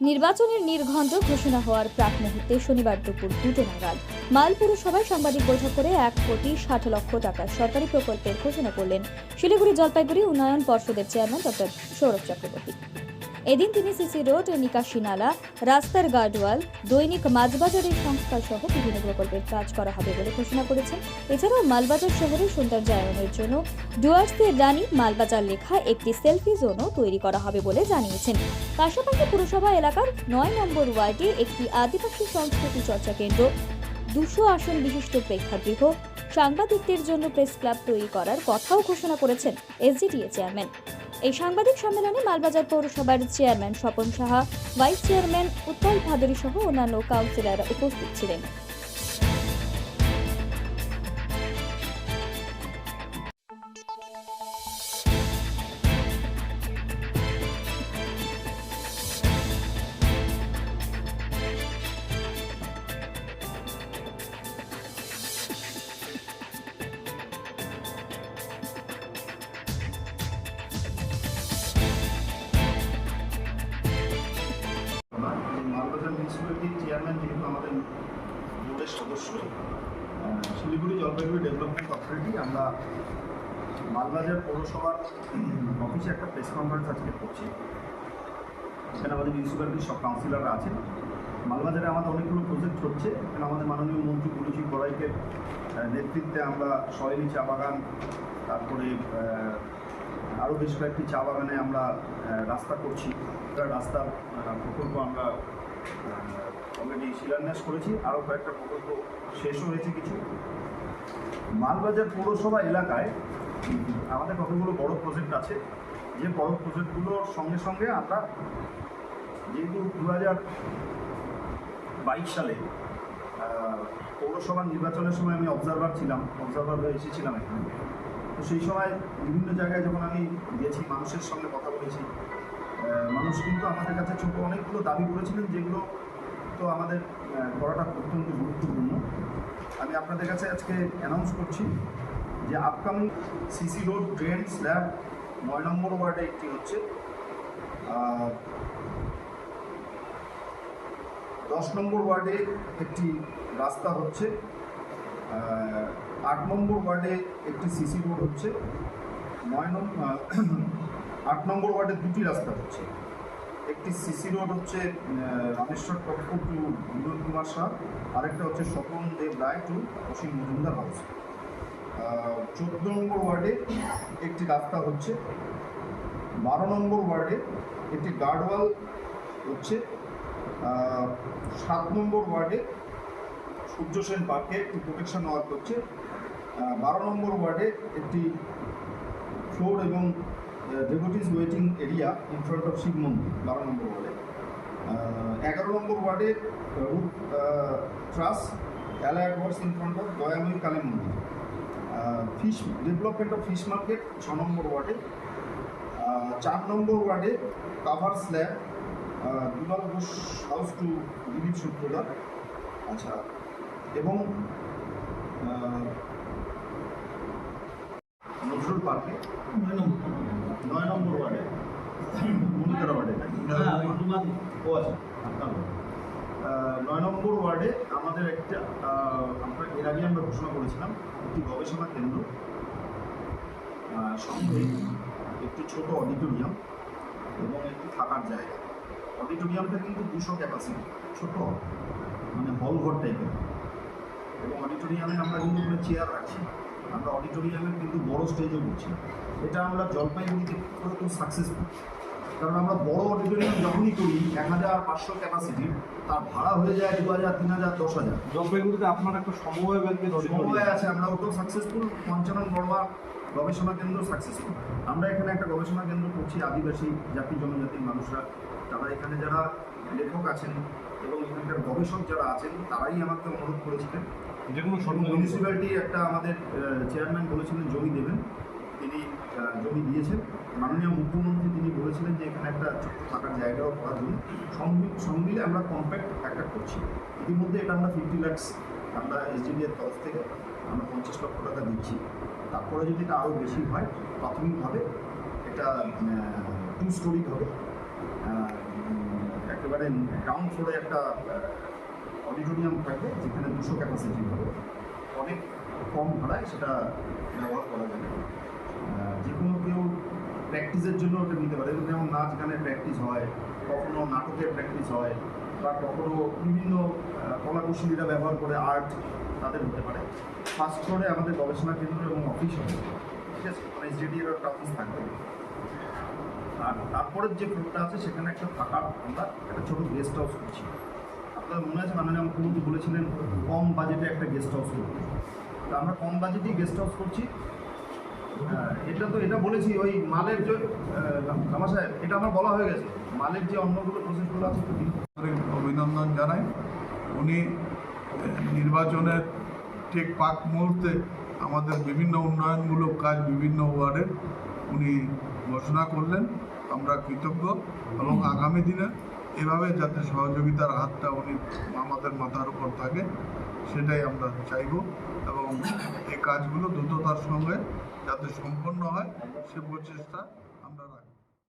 নির্বাচনের নির্ঘণ্ট ঘোষণা হওয়ার প্রাক মুহূর্তে শনিবার দুপুর দুটো নাগাদ মাল পুরসভায় সাংবাদিক বৈঠক করে এক কোটি ষাট লক্ষ টাকার সরকারি প্রকল্পের ঘোষণা করলেন শিলিগুড়ি জলপাইগুড়ি উন্নয়ন পর্ষদের চেয়ারম্যান ডক্টর সৌরভ চক্রবর্তী। এদিন তিনি সিসি রোড নিকাশি নালা, রাস্তার গার্ডওয়াল, দৈনিক মাছবাজারের সংস্কার সহ বিভিন্ন প্রকল্পের কাজ করা হবে বলে ঘোষণা করেছেন। এছাড়াও মালবাজার শহরে সৌন্দর্যায়নের জন্য ডুয়ার্সের রানী মালবাজার লেখা একটি সেলফি জোনও তৈরি করা হবে বলে জানিয়েছেন। পাশাপাশি পুরসভা এলাকার নয় নম্বর ওয়ার্ডে একটি আদিবাসী সংস্কৃতি চর্চা কেন্দ্র, দুশো আসন বিশিষ্ট প্রেক্ষাগৃহ, সাংবাদিকদের জন্য প্রেস ক্লাব তৈরি করার কথাও ঘোষণা করেছেন এসডিটিএ চেয়ারম্যান। এই সাংবাদিক সম্মেলনে মালবাজার পৌরসভার chairman Swapan Saha, vice chairman Uttal Bhaduri সহ অন্যান্য কাউন্সিলররা উপস্থিত ছিলেন। মিউনিসিপ্যালিটির চেয়ারম্যান যেহেতু আমাদের বোর্ডের সদস্য শিলিগুড়ি জলপাইগুড়ি ডেভেলপমেন্ট অথরিটি আমরা মালবাজার পৌরসভার অফিসে একটা প্রেস কনফারেন্স আজকে করছি। সেখানে আমাদের মিউনিসিপ্যালিটির সব কাউন্সিলররা আছেন। মালবাজারে আমাদের অনেকগুলো প্রজেক্ট হচ্ছে এখানে আমাদের মাননীয় মন্ত্রী বড়াইকের আহ, নেতৃত্বে আমরা সয়েলি চা বাগান তারপরে আরও বেশ কয়েকটি চা বাগানে আমরা রাস্তা করছি। রাস্তার প্রকল্প আমরা অলরেডি শিলান্যাস করেছি, আরও কয়েকটা প্রকল্প শেষও হয়েছে কিছু। মালবাজার পৌরসভা এলাকায় আমাদের কতগুলো বড় প্রজেক্ট আছে, যে বড় প্রজেক্টগুলোর সঙ্গে সঙ্গে আমরা যেহেতু দু হাজার বাইশ সালে পৌরসভা নির্বাচনের সময় আমি অবজারভার ছিলাম অবজারভার হয়ে এসেছিলাম এখানে। তো সেই সময় বিভিন্ন জায়গায় যখন আমি গেছি, মানুষের সঙ্গে কথা বলেছি মানুষ কিন্তু আমাদের কাছে ছোট অনেকগুলো দাবি করেছিলেন যেগুলো তো আমাদের করাটা অত্যন্ত গুরুত্বপূর্ণ। আমি আপনাদের কাছে আজকে অ্যানাউন্স করছি যে upcoming CC road drain slab নয় নম্বর ওয়ার্ডে একটি হচ্ছে দশ নম্বর ওয়ার্ডে একটি রাস্তা হচ্ছে আট নম্বর ওয়ার্ডে একটি সিসি রোড হচ্ছে, নয় নম্বর আট নম্বর ওয়ার্ডে দুটি রাস্তা হচ্ছে। একটি সিসি রোড হচ্ছে রামেশ্বর টপ্পু টু বিনোদ কুমার শাহ, আরেকটা হচ্ছে স্বপন দেব রায় টু অসীম মজুমদার হাউস। চোদ্দ নম্বর ওয়ার্ডে একটি রাস্তা হচ্ছে, বারো নম্বর ওয়ার্ডে একটি গার্ডওয়াল হচ্ছে সাত নম্বর ওয়ার্ডে সূর্য সেন পার্কে একটি প্রোটেকশন ওয়ার্ক হচ্ছে বারো নম্বর ওয়ার্ডে একটি ফ্লোর এবং devotees waiting area in front of Shiv মন্দির, বারো নম্বর ওয়ার্ডে এগারো নম্বর ওয়ার্ডে root truss allied works in front of Dayamoyee Kali মন্দির। Fish development of fish market ছ নম্বর ওয়ার্ডে চার নম্বর ওয়ার্ডে cover slab Dulal Ghosh house to Dilip Sutradhar আচ্ছা এবং নজরুল পার্কে নয় নম্বর ওয়ার্ডে। মনিতরা ওয়ার্ডে। ও আচ্ছা নয় নম্বর ওয়ার্ডে আমাদের একটা আমরা এর আগে আমরা ঘোষণা করেছিলাম একটি গবেষণা কেন্দ্র সঙ্গে একটি ছোট অডিটোরিয়াম এবং একটি থাকার জায়গা। অডিটোরিয়ামটা কিন্তু দুশো ক্যাপাসিটি ছোট মানে হল ঘর টাইপের এবং অডিটোরিয়ামে আমরা কিন্তু চেয়ার রাখছি। আমরা অডিটোরিয়ামের কিন্তু বড় স্টেজও করছি এটা আমরা জলপাইগুড়িতে খুব সাকসেসফুল কারণ আমরা বড় অডিটোরিয়াম যখনই করি এক হাজার পাঁচশো ক্যাপাসিটি তার ভাড়া হয়ে যায় দু হাজার তিন হাজার দশ হাজার। জলপাইগুড়িতে আপনার একটা সমবায় ব্যাংকের সমবায় আছে আমরা ওটাও সাকসেসফুল পঞ্চানন বড়মা গবেষণা কেন্দ্র সাকসেসফুল আমরা এখানে একটা গবেষণা কেন্দ্র করছি আদিবাসী জাতি জনজাতির মানুষরা। তারা এখানে যারা লেখক আছেন এবং এখানকার গবেষক যারা আছেন তারাই আমাকে অনুরোধ করেছিলেন যে মিউনিসিপ্যালিটি একটা আমাদের চেয়ারম্যান বলেছিলেন, জমি দেবেন। তিনি জমি দিয়েছেন। মাননীয় মুখ্যমন্ত্রী তিনি বলেছিলেন যে এখানে একটা থাকার জায়গাও করার জন্য সব আমরা কম্প্যাক্ট একটা করছি। ইতিমধ্যে এটা আমরা ফিফটি ল্যাক্স আমরা এসডিবি এর তরফ থেকে আমরা পঞ্চাশ লক্ষ টাকা দিচ্ছি। তারপরে যদি এটা আরও বেশি হয়, প্রাথমিকভাবে এটা টু স্টোরি হবে। একেবারে গ্রাউন্ড ফ্লোরে একটা দুশো ক্যাপাসিটি অনেক কম ভাড়ায় সেটা ব্যবহার করা যাবে। যে কোনো কেউ প্র্যাকটিসের জন্য ওটা নিতে পারে। যেমন নাচ গানের প্র্যাকটিস হয়, কখনো নাটকের প্র্যাকটিস হয়, বা কখনো বিভিন্ন কলাকুশলীরা ব্যবহার করে আর্ট তাদের হতে পারে। ফার্স্ট ফ্লোরে আমাদের গবেষণা কেন্দ্র এবং অফিস হবে। ঠিক আছে? মানে এসডিডি এর একটা অফিস থাকবে। আর তারপরের যে ফ্লোরটা আছে, সেখানে একটা থাকার আমরা একটা ছোটো গেস্ট হাউস করছি। আপনার মনে আছে মাননীয় মুখ্যমন্ত্রী বলেছিলেন, কম বাজেটে একটা গেস্ট হাউস করতে তো আমরা কম বাজেটেই গেস্ট হাউস করছি। এটা তো এটা বলেছি, ওই মালের যে আমার সাহেব, এটা আমার বলা হয়ে গেছে। মালের যে অন্যগুলো প্রসেসগুলো আছে অভিনন্দন জানাই। উনি নির্বাচনের ঠিক পাক মুহূর্তে আমাদের বিভিন্ন উন্নয়নমূলক কাজ বিভিন্ন ওয়ার্ডের উনি ঘোষণা করলেন। আমরা কৃতজ্ঞ এবং আগামী দিনে এভাবে যাতে সহযোগিতার হাতটা উনি আমাদের মাথার উপর থাকে, সেটাই আমরা চাইব এবং এই কাজগুলো দ্রুততার সঙ্গে যাতে সম্পন্ন হয়, সে প্রচেষ্টা